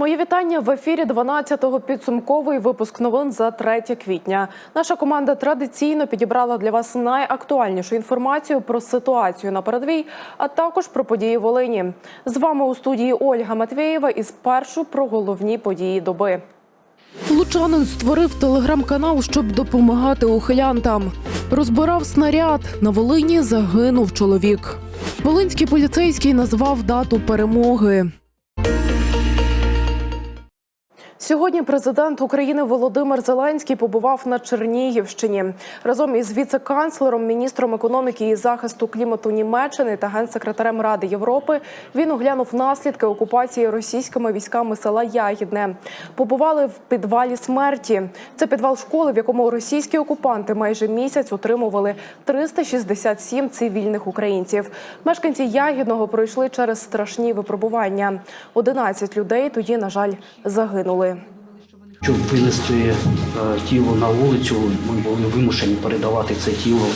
Мої вітання в ефірі 12-го підсумковий випуск новин за 3 квітня. Наша команда традиційно підібрала для вас найактуальнішу інформацію про ситуацію на передовій, а також про події Волині. З вами у студії Ольга Матвєєва і спершу про головні події доби. Лучанин створив телеграм-канал, щоб допомагати ухилянтам. Розбирав снаряд. На Волині загинув чоловік. Волинський поліцейський назвав дату перемоги. Сьогодні президент України Володимир Зеленський побував на Чернігівщині разом із віце-канцлером, міністром економіки і захисту клімату Німеччини та генсекретарем Ради Європи. Він оглянув наслідки окупації російськими військами села Ягідне. Побували в підвалі смерті. Це підвал школи, в якому російські окупанти майже місяць утримували 367 цивільних українців. Мешканці Ягідного пройшли через страшні випробування. 11 людей тоді, на жаль, загинули. Щоб винести е, тіло на вулицю, ми були вимушені передавати це тіло.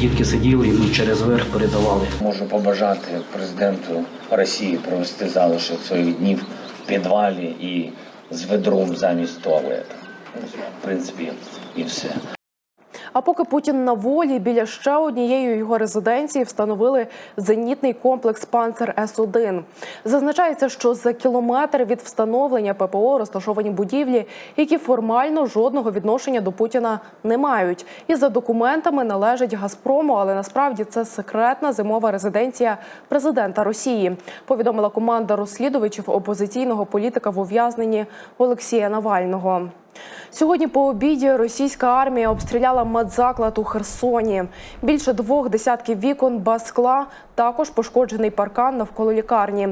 Дітки сиділи, і ми через верх передавали. Можу побажати президенту Росії провести залишок своїх днів в підвалі і з ведром замість туалета. Ну, В принципі, і все. А поки Путін на волі біля ще однієї його резиденції встановили зенітний комплекс Панцер С 1 Зазначається, що за кілометр від встановлення ППО розташовані будівлі, які формально жодного відношення до Путіна не мають, і за документами належать Газпрому, але насправді це секретна зимова резиденція президента Росії. Повідомила команда розслідувачів опозиційного політика в ув'язненні Олексія Навального. Сьогодні по обіді російська армія обстріляла медзаклад у Херсоні. Більше двох десятків вікон без скла, також пошкоджений паркан навколо лікарні.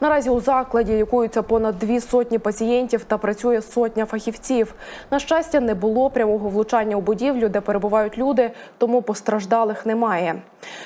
Наразі у закладі лікуються понад дві сотні пацієнтів та працює сотня фахівців. На щастя, не було прямого влучання у будівлю, де перебувають люди, тому постраждалих немає.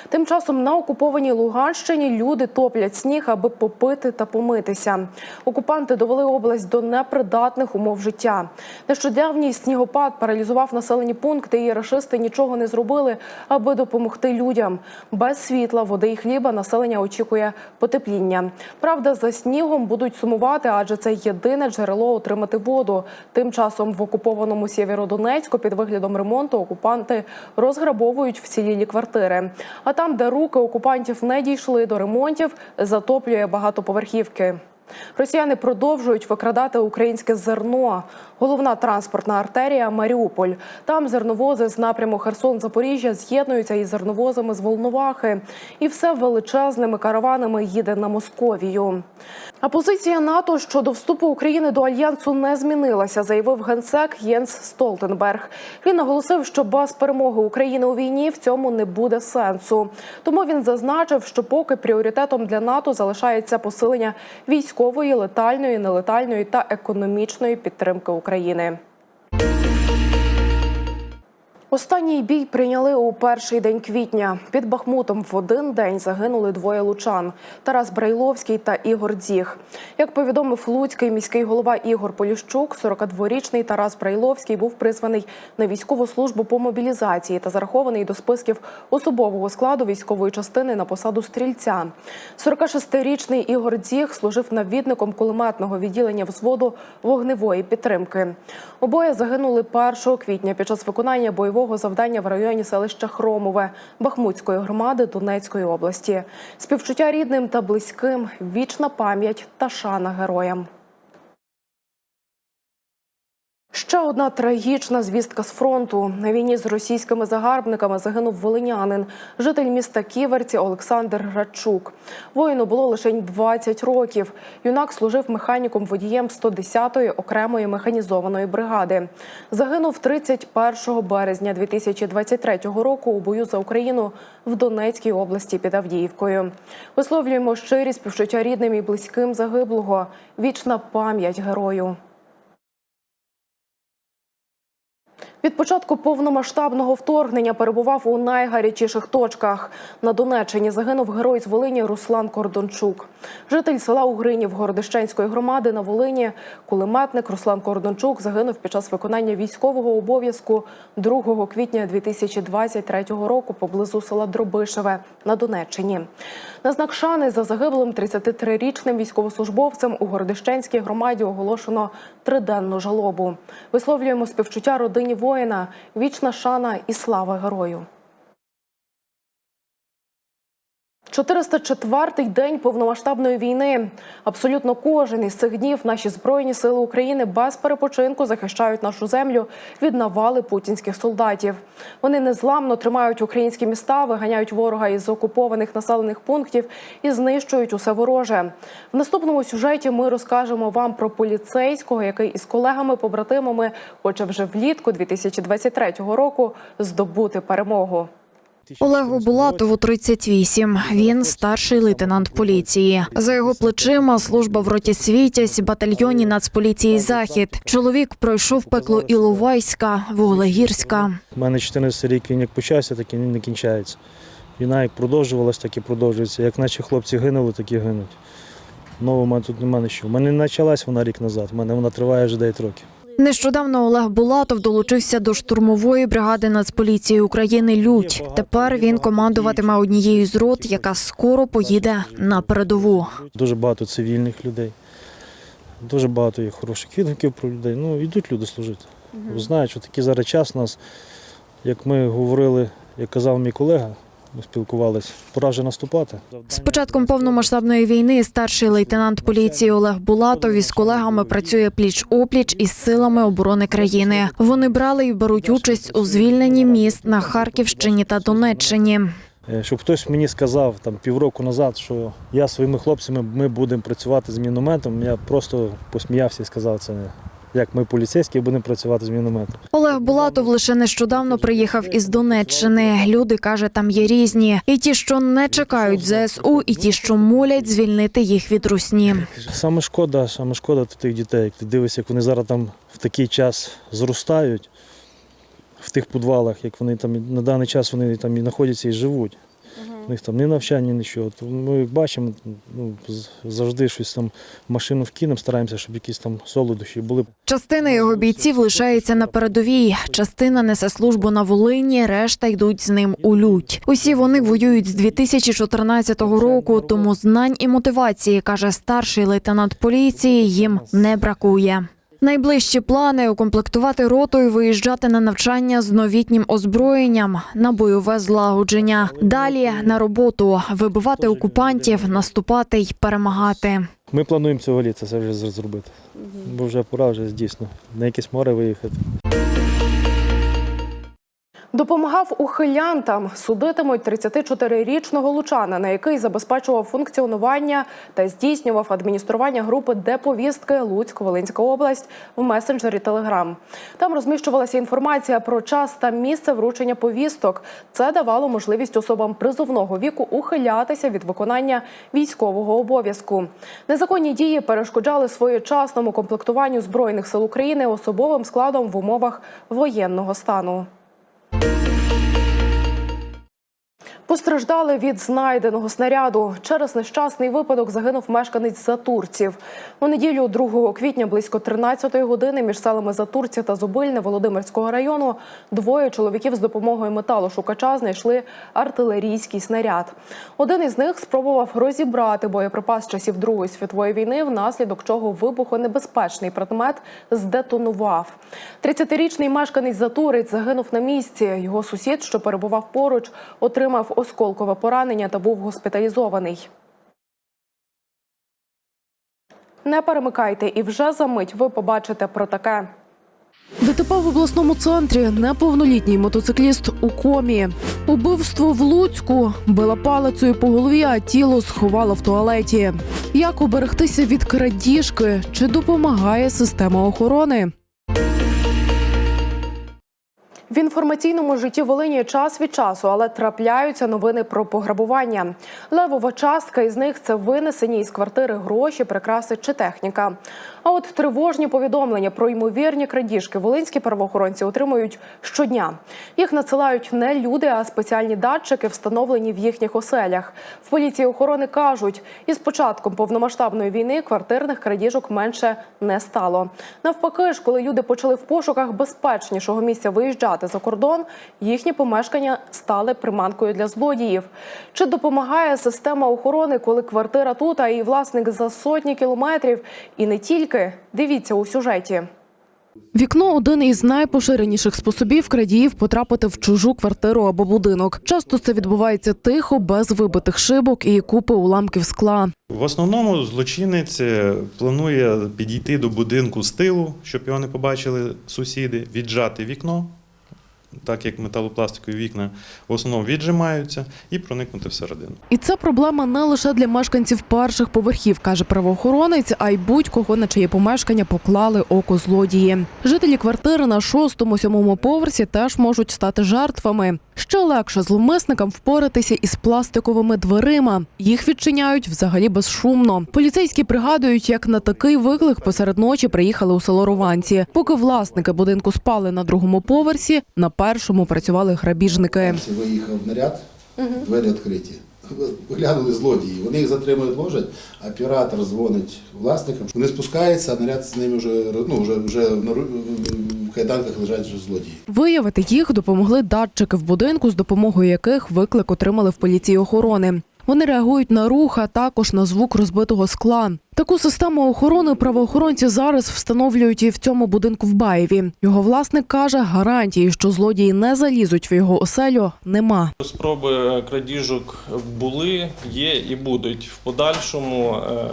Тим часом на окупованій Луганщині люди топлять сніг, аби попити та помитися. Окупанти довели область до непридатних умов життя. Нещодавній снігопад паралізував населені пункти, і рашисти нічого не зробили, аби допомогти людям. Без світла, води і хліба населення очікує потепління. Правда, за снігом будуть сумувати, адже це єдине джерело отримати воду. Тим часом в окупованому Сєвєродонецьку під виглядом ремонту окупанти розграбовують вцілілі квартири. А там, де руки окупантів не дійшли до ремонтів, затоплює багатоповерхівки. Росіяни продовжують викрадати українське зерно. Головна транспортна артерія Маріуполь. Там зерновози з напряму Херсон-Запоріжжя з'єднуються із зерновозами з Волновахи. І все величезними караванами їде на Московію. А позиція НАТО щодо вступу України до альянсу не змінилася, заявив генсек Єнс Столтенберг. Він наголосив, що без перемоги України у війні в цьому не буде сенсу. Тому він зазначив, що поки пріоритетом для НАТО залишається посилення військової, летальної, нелетальної та економічної підтримки України. Останній бій прийняли у перший день квітня. Під Бахмутом в один день загинули двоє лучан Тарас Брайловський та Ігор Дзіг. Як повідомив Луцький міський голова Ігор Поліщук, 42-річний Тарас Брайловський був призваний на військову службу по мобілізації та зарахований до списків особового складу військової частини на посаду стрільця. 46-річний Ігор Дзіг служив навідником кулеметного відділення взводу вогневої підтримки. Обоє загинули 1 квітня під час виконання бойового завдання в районі селища Хромове Бахмутської громади Донецької області. Співчуття рідним та близьким, вічна пам'ять та шана героям. Ще одна трагічна звістка з фронту. На війні з російськими загарбниками загинув волинянин, житель міста Ківерці Олександр Радчук. Воїну було лише 20 років. Юнак служив механіком водієм 110-ї окремої механізованої бригади. Загинув 31 березня 2023 року у бою за Україну в Донецькій області під Авдіївкою. Висловлюємо щирі співчуття рідним і близьким загиблого. Вічна пам'ять герою. Від початку повномасштабного вторгнення перебував у найгарячіших точках. На Донеччині загинув герой з Волині Руслан Кордончук. Житель села Угринів Городищенської громади на Волині, кулеметник Руслан Кордончук загинув під час виконання військового обов'язку 2 квітня 2023 року поблизу села Дробишеве на Донеччині. На знак шани за загиблим 33-річним військовослужбовцем у Городищенській громаді оголошено триденну жалобу. Висловлюємо співчуття родині воїна, вічна шана і слава герою. 404-й день повномасштабної війни. Абсолютно кожен із цих днів наші збройні сили України без перепочинку захищають нашу землю від навали путінських солдатів. Вони незламно тримають українські міста, виганяють ворога із окупованих населених пунктів і знищують усе вороже. В наступному сюжеті ми розкажемо вам про поліцейського, який із колегами-побратимами хоче вже влітку 2023 року здобути перемогу. Олегу Булатову 38. Він старший лейтенант поліції. За його плечима служба в роті Світязь, батальйоні Нацполіції Захід. Чоловік пройшов пекло Іловайська, Вуглегірська. У мене 14 рік він як почався, так і він не кінчається. Війна як продовжувалась, так і продовжується. Як наші хлопці гинули, так і гинуть. Нового мене тут немає нічого. У мене не почалась вона рік назад, у мене вона триває вже 9 років. Нещодавно Олег Булатов долучився до штурмової бригади Нацполіції України Людь. Тепер він командуватиме однією з рот, яка скоро поїде на передову. Дуже багато цивільних людей, дуже багато є хороших відгуків про людей. Ну, йдуть люди служити. Знають, що такий зараз час у нас, як ми говорили, як казав мій колега, спілкувалися, пора вже наступати. З початком повномасштабної війни старший лейтенант поліції Олег Булатов із колегами працює пліч опліч із силами оборони країни. Вони брали і беруть участь у звільненні міст на Харківщині та Донеччині. Е, Щоб хтось мені сказав там півроку назад, що я своїми хлопцями ми будемо працювати з мінометом, я просто посміявся і сказав це. Як ми поліцейські будемо працювати з мінометом. Олег Булатов лише нещодавно приїхав із Донеччини. Люди каже, там є різні. І ті, що не чекають ЗСУ, і ті, що молять звільнити їх від русні. Саме шкода, саме шкода тих дітей. Як ти дивишся, як вони зараз там в такий час зростають в тих підвалах, як вони там на даний час вони там і знаходяться і живуть. Них там ні навчання, нічого. Ми бачимо, ну, завжди щось там в машину вкинемо, стараємося, щоб якісь там солодощі були. Частина його бійців лишається на передовій. Частина несе службу на Волині, решта йдуть з ним у лють. Усі вони воюють з 2014 року, тому знань і мотивації, каже старший лейтенант поліції, їм не бракує. Найближчі плани укомплектувати роту і виїжджати на навчання з новітнім озброєнням на бойове злагодження. Далі на роботу вибивати окупантів, наступати й перемагати. Ми плануємо цього літа це вже зробити. Бо вже пора вже дійсно на якесь море виїхати. Допомагав ухилянтам. Судитимуть 34-річного лучанина, який забезпечував функціонування та здійснював адміністрування групи «Де-повістки» Луцьк-Волинська область в месенджері Телеграм. Там розміщувалася інформація про час та місце вручення повісток. Це давало можливість особам призовного віку ухилятися від виконання військового обов'язку. Незаконні дії перешкоджали своєчасному комплектуванню збройних сил України особовим складом в умовах воєнного стану. Thank you. Постраждали від знайденого снаряду. Через нещасний випадок загинув мешканець Затурців. У неділю 2 квітня близько 13-ї години між селами Затурці та Зубильне Володимирського району двоє чоловіків з допомогою металошукача знайшли артилерійський снаряд. Один із них спробував розібрати боєприпас часів Другої світової війни, внаслідок чого вибухонебезпечний предмет здетонував. 30-річний мешканець Затурець загинув на місці. Його сусід, що перебував поруч, отримав осколкове поранення та був госпіталізований. Не перемикайте, і вже за мить ви побачите про таке. ДТП в обласному центрі неповнолітній мотоцикліст у комі. Убивство в Луцьку била палицею по голові, а тіло сховала в туалеті. Як уберегтися від крадіжки? Чи допомагає система охорони? Інформаційному житті Волині час від часу, але трапляються новини про пограбування. Левова частка із них це винесені із квартири гроші, прикраси чи техніка. А от тривожні повідомлення про ймовірні крадіжки волинські правоохоронці отримують щодня. Їх надсилають не люди, а спеціальні датчики, встановлені в їхніх оселях. В поліції охорони кажуть, із початком повномасштабної війни квартирних крадіжок менше не стало. Навпаки ж, коли люди почали в пошуках безпечнішого місця виїжджати за кордон, їхні помешкання стали приманкою для злодіїв. Чи допомагає система охорони, коли квартира тут, а її власник за сотні кілометрів? І не тільки дивіться у сюжеті. Вікно один із найпоширеніших способів крадіїв потрапити в чужу квартиру або будинок. Часто це відбувається тихо, без вибитих шибок і купи уламків скла. В основному злочинець е, планує підійти до будинку з тилу, щоб його не побачили сусіди, віджати вікно, так як металопластикові вікна в основному віджимаються, і проникнути всередину. І це проблема не лише для мешканців перших поверхів, каже правоохоронець, а й будь-кого на чиє помешкання поклали око злодії. Жителі квартири на шостому сьомому поверсі теж можуть стати жертвами. Ще легше зловмисникам впоратися із пластиковими дверима. Їх відчиняють взагалі безшумно. Поліцейські пригадують, як на такий виклик посеред ночі приїхали у село Рованці. Поки власники будинку спали на другому поверсі, на першому працювали грабіжники. Виїхав наряд, двері відкриті. Глянули злодії. Вони їх затримують, ложать, оператор дзвонить власникам. Вони спускаються, а наряд з ними вже, ну, вже, вже в кайданках лежать вже злодії. Виявити їх допомогли датчики в будинку, з допомогою яких виклик отримали в поліції охорони. Вони реагують на рух, а також на звук розбитого скла. Таку систему охорони правоохоронці зараз встановлюють і в цьому будинку в Баєві. Його власник каже, гарантії, що злодії не залізуть в його оселю, нема. Спроби крадіжок були, є і будуть в подальшому. е,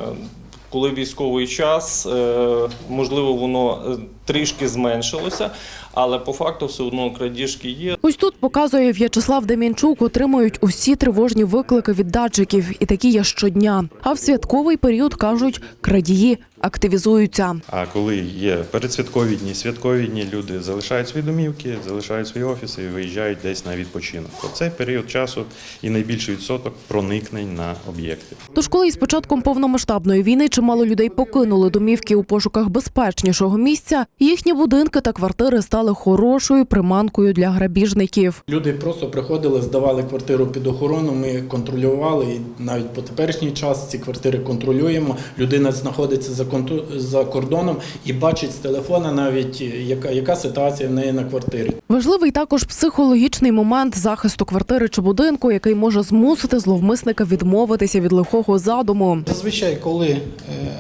Коли військовий час, е, можливо, воно е, трішки зменшилося, але по факту все одно крадіжки є. Ось тут показує В'ячеслав Дем'янчук, отримують усі тривожні виклики від датчиків, і такі є щодня. А в святковий період кажуть, крадії активізуються. А коли є передсвяткові дні, святкові дні, люди залишають свої домівки, залишають свої офіси і виїжджають десь на відпочинок. То цей період часу і найбільший відсоток проникнень на об'єкти. Тож, коли із початком повномасштабної війни чимало людей покинули домівки у пошуках безпечнішого місця, їхні будинки та квартири стали хорошою приманкою для грабіжників. Люди просто приходили, здавали квартиру під охорону. Ми контролювали і навіть по теперішній час ці квартири контролюємо. Людина знаходиться за за кордоном і бачить з телефона навіть яка, яка ситуація в неї на квартирі. Важливий також психологічний момент захисту квартири чи будинку, який може змусити зловмисника відмовитися від лихого задуму. Зазвичай, коли е,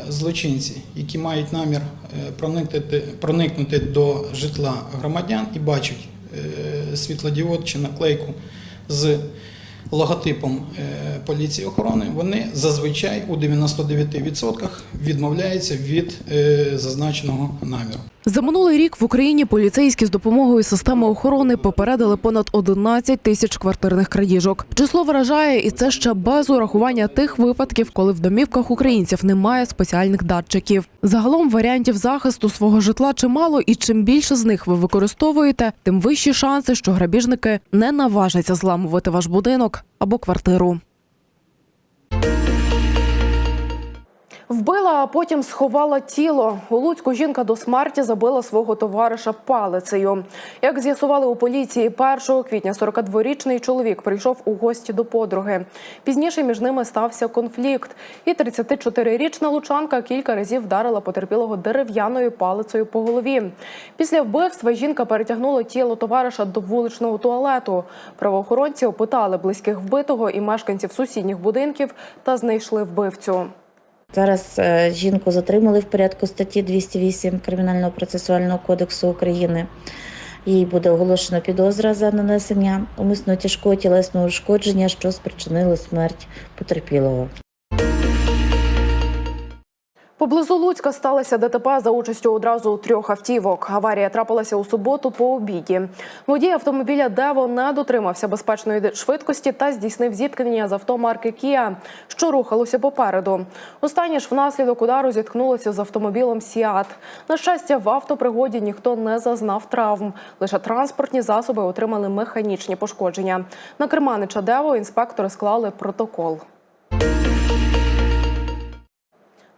злочинці, які мають намір е, проникнути, проникнути до житла громадян і бачать е, світлодіод чи наклейку з логотипом е, поліції охорони, вони зазвичай у 99% відмовляються від е, зазначеного наміру. За минулий рік в Україні поліцейські з допомогою системи охорони попередили понад 11 тисяч квартирних крадіжок. Число вражає, і це ще без урахування тих випадків, коли в домівках українців немає спеціальних датчиків. Загалом варіантів захисту свого житла чимало, і чим більше з них ви використовуєте, тим вищі шанси, що грабіжники не наважаться зламувати ваш будинок або квартиру. Вбила, а потім сховала тіло. У Луцьку жінка до смерті забила свого товариша палицею. Як з'ясували у поліції, 1 квітня 42-річний чоловік прийшов у гості до подруги. Пізніше між ними стався конфлікт. І 34-річна лучанка кілька разів вдарила потерпілого дерев'яною палицею по голові. Після вбивства жінка перетягнула тіло товариша до вуличного туалету. Правоохоронці опитали близьких вбитого і мешканців сусідніх будинків та знайшли вбивцю. Зараз е, жінку затримали в порядку статті 208 Кримінального процесуального кодексу України. Їй буде оголошено підозра за нанесення умисного тяжкого тілесного ушкодження, що спричинило смерть потерпілого. Поблизу Луцька сталося ДТП за участю одразу трьох автівок. Аварія трапилася у суботу по обіді. Водій автомобіля Дево не дотримався безпечної швидкості та здійснив зіткнення з авто марки Кія, що рухалося попереду. Останнє ж внаслідок удару зіткнулося з автомобілем Сіат. На щастя, в автопригоді ніхто не зазнав травм. Лише транспортні засоби отримали механічні пошкодження. На керманича Дево інспектори склали протокол.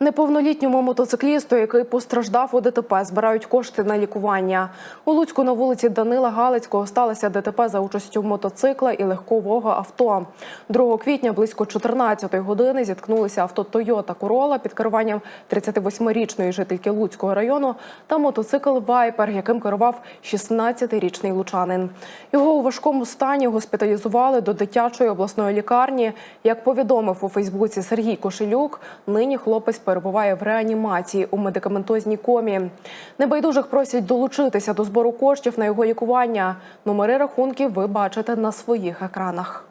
Неповнолітньому мотоциклісту, який постраждав у ДТП, збирають кошти на лікування. У Луцьку на вулиці Данила Галицького сталося ДТП за участю мотоцикла і легкового авто. 2 квітня близько 14-ї години зіткнулися авто Toyota Corolla під керуванням 38-річної жительки Луцького району та мотоцикл Вайпер, яким керував 16-річний лучанин. Його у важкому стані госпіталізували до дитячої обласної лікарні. Як повідомив у Фейсбуці Сергій Кошелюк, нині хлопець перебуває в реанімації у медикаментозній комі. Небайдужих просять долучитися до збору коштів на його лікування. Номери рахунків ви бачите на своїх екранах.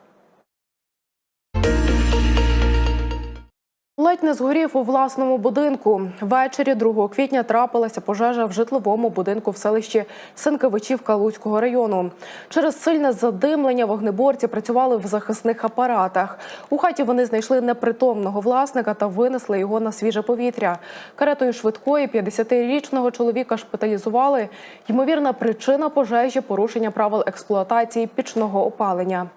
Ледь не згорів у власному будинку. Ввечері 2 квітня трапилася пожежа в житловому будинку в селищі Сенкевичівка Луцького району. Через сильне задимлення вогнеборці працювали в захисних апаратах. У хаті вони знайшли непритомного власника та винесли його на свіже повітря. Каретою швидкої 50-річного чоловіка шпиталізували. Ймовірна причина пожежі порушення правил експлуатації пічного опалення.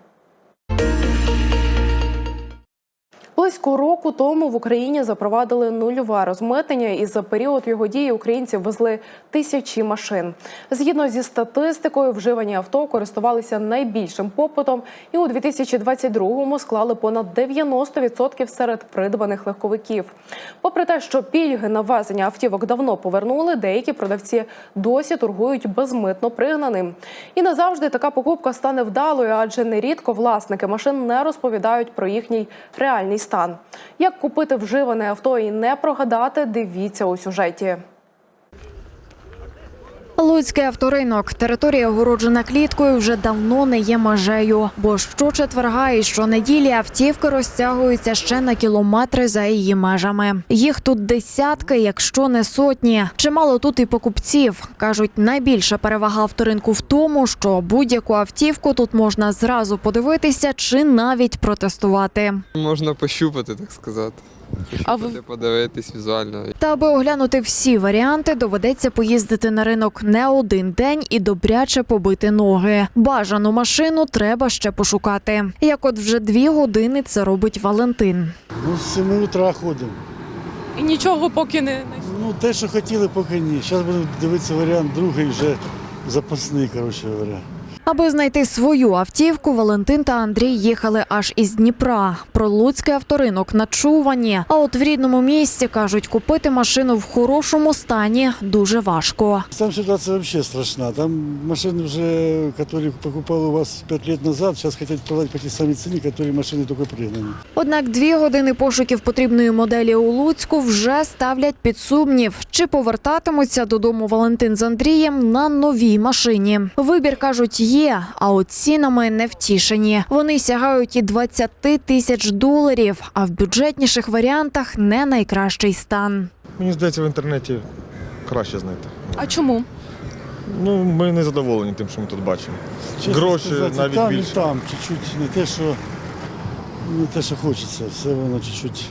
Близько року тому в Україні запровадили нульове розмитнення, і за період його дії українці везли тисячі машин. Згідно зі статистикою, вживані авто користувалися найбільшим попитом, і у 2022-му склали понад 90% серед придбаних легковиків. Попри те, що пільги на ввезення автівок давно повернули, деякі продавці досі торгують безмитно пригнаним. І назавжди така покупка стане вдалою, адже нерідко власники машин не розповідають про їхній реальний стан. Як купити вживане авто і не прогадати, дивіться у сюжеті. Луцький авторинок. Територія огороджена кліткою вже давно не є межею. Бо щочетверга і щонеділі автівки розтягуються ще на кілометри за її межами. Їх тут десятки, якщо не сотні. Чимало тут і покупців. кажуть, найбільша перевага авторинку в тому, що будь-яку автівку тут можна зразу подивитися чи навіть протестувати. Можна пощупати, так сказати. А ви- подивитись візуально. Та аби оглянути всі варіанти, доведеться поїздити на ринок не один день і добряче побити ноги. Бажану машину треба ще пошукати. Як от вже дві години це робить Валентин. Ну, з 7 утра ходимо. І нічого поки не Ну, те, що хотіли, поки ні. Зараз будемо дивитися варіант другий, вже запасний, коротше говоря. Аби знайти свою автівку, Валентин та Андрій їхали аж із Дніпра. Про Луцький авторинок начувані. А от в рідному місті кажуть, купити машину в хорошому стані дуже важко. Там ситуация вообще страшна. Там машины уже, которые покупали у вас 5 лет назад, сейчас хотят продать по той самой цене, которые машины только пригнаны. Однак дві години пошуків потрібної моделі у Луцьку вже ставлять під сумнів, чи повертатимуться додому Валентин з Андрієм на новій машині. Вибір кажуть є, а от цінами не втішені. Вони сягають і 20 тисяч доларів, а в бюджетніших варіантах не найкращий стан. Мені здається, в інтернеті краще знайти. а чому? Ну, ми не задоволені тим, що ми тут бачимо. Гроші сказати, навіть там більше. і там, чуть-чуть не те, що не те, що хочеться. Все воно чуть-чуть,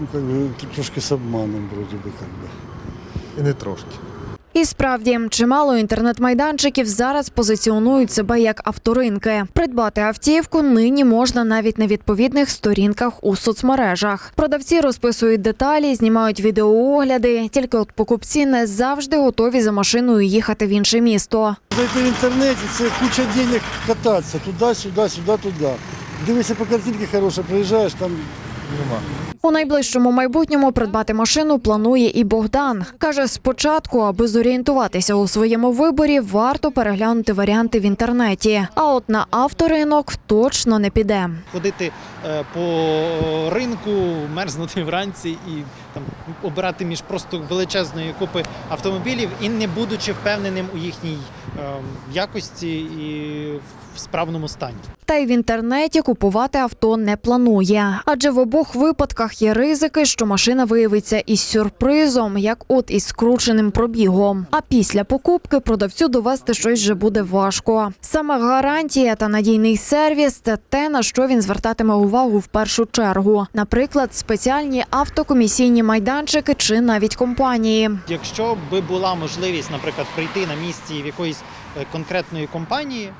ну, как бы, трошки з обманом, вроде би, как би. І не трошки. І справді чимало інтернет-майданчиків зараз позиціонують себе як авторинки. Придбати автівку нині можна навіть на відповідних сторінках у соцмережах. Продавці розписують деталі, знімають відеоогляди. Тільки от покупці не завжди готові за машиною їхати в інше місто. Зайти в інтернеті, це куча денег кататися, туди, сюди, сюди, туди. Дивишся по картинці хороша, приїжджаєш, там Нема. У найближчому майбутньому придбати машину планує і Богдан. Каже, спочатку, аби зорієнтуватися у своєму виборі, варто переглянути варіанти в інтернеті. А от на авторинок точно не піде. ходити е, по ринку, мерзнути вранці і там обирати між просто величезної купи автомобілів і не будучи впевненим у їхній е, якості і в справному стані. Та й в інтернеті купувати авто не планує, адже в обох обох випадках є ризики, що машина виявиться із сюрпризом, як от із скрученим пробігом. А після покупки продавцю довести щось вже буде важко. Саме гарантія та надійний сервіс це те, на що він звертатиме увагу в першу чергу. Наприклад, спеціальні автокомісійні майданчики чи навіть компанії. Якщо би була можливість, наприклад, прийти на місці в якоїсь е, конкретної компанії,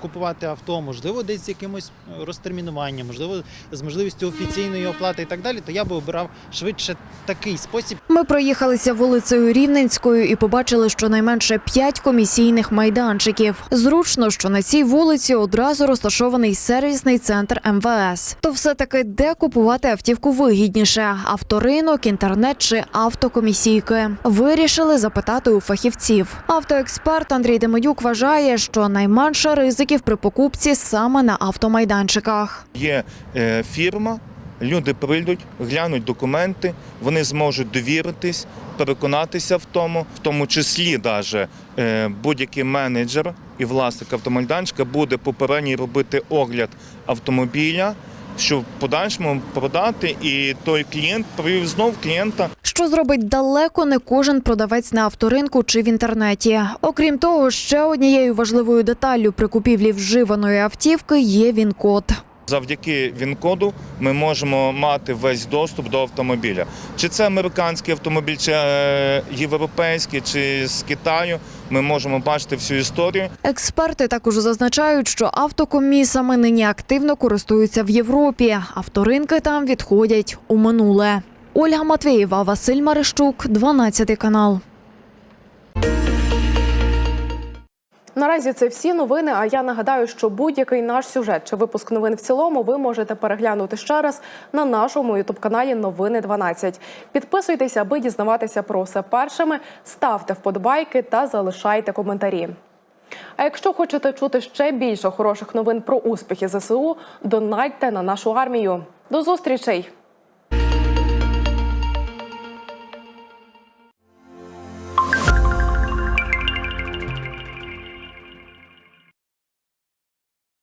купувати авто, можливо, десь з якимось е, розтермінуванням, можливо, з можливістю офіційної оплати і так далі, то я би обирав швидше такий спосіб. Ми проїхалися вулицею Рівненською і побачили щонайменше п'ять комісійних майданчиків. Зручно, що на цій вулиці одразу розташований сервісний центр МВС. То все таки де купувати автівку вигідніше: авторинок, інтернет чи автокомісійки. Вирішили запитати у фахівців. Автоексперт Андрій Демидюк вважає, що найменше ризиків при покупці саме на автомайданчиках. Є е, фірма, люди прийдуть, глянуть документи, вони зможуть довіритись, переконатися в тому, в тому числі даже, е, будь-який менеджер і власник автомайданчика буде попередньо робити огляд автомобіля, щоб в подальшому продати, і той клієнт привів знов клієнта. Що зробить далеко не кожен продавець на авторинку чи в інтернеті. Окрім того, ще однією важливою деталлю при купівлі вживаної автівки є він-код. Завдяки він-коду ми можемо мати весь доступ до автомобіля. Чи це американський автомобіль, чи е, європейський, чи з Китаю. Ми можемо бачити всю історію. Експерти також зазначають, що автокомісами нині активно користуються в Європі. Авторинки там відходять у минуле. Ольга Матвієва, Василь Марищук, 12 канал. Наразі це всі новини. А я нагадаю, що будь-який наш сюжет чи випуск новин в цілому ви можете переглянути ще раз на нашому ютуб-каналі Новини 12. Підписуйтеся, аби дізнаватися про все першими. Ставте вподобайки та залишайте коментарі. А якщо хочете чути ще більше хороших новин про успіхи ЗСУ, донайте на нашу армію. До зустрічей!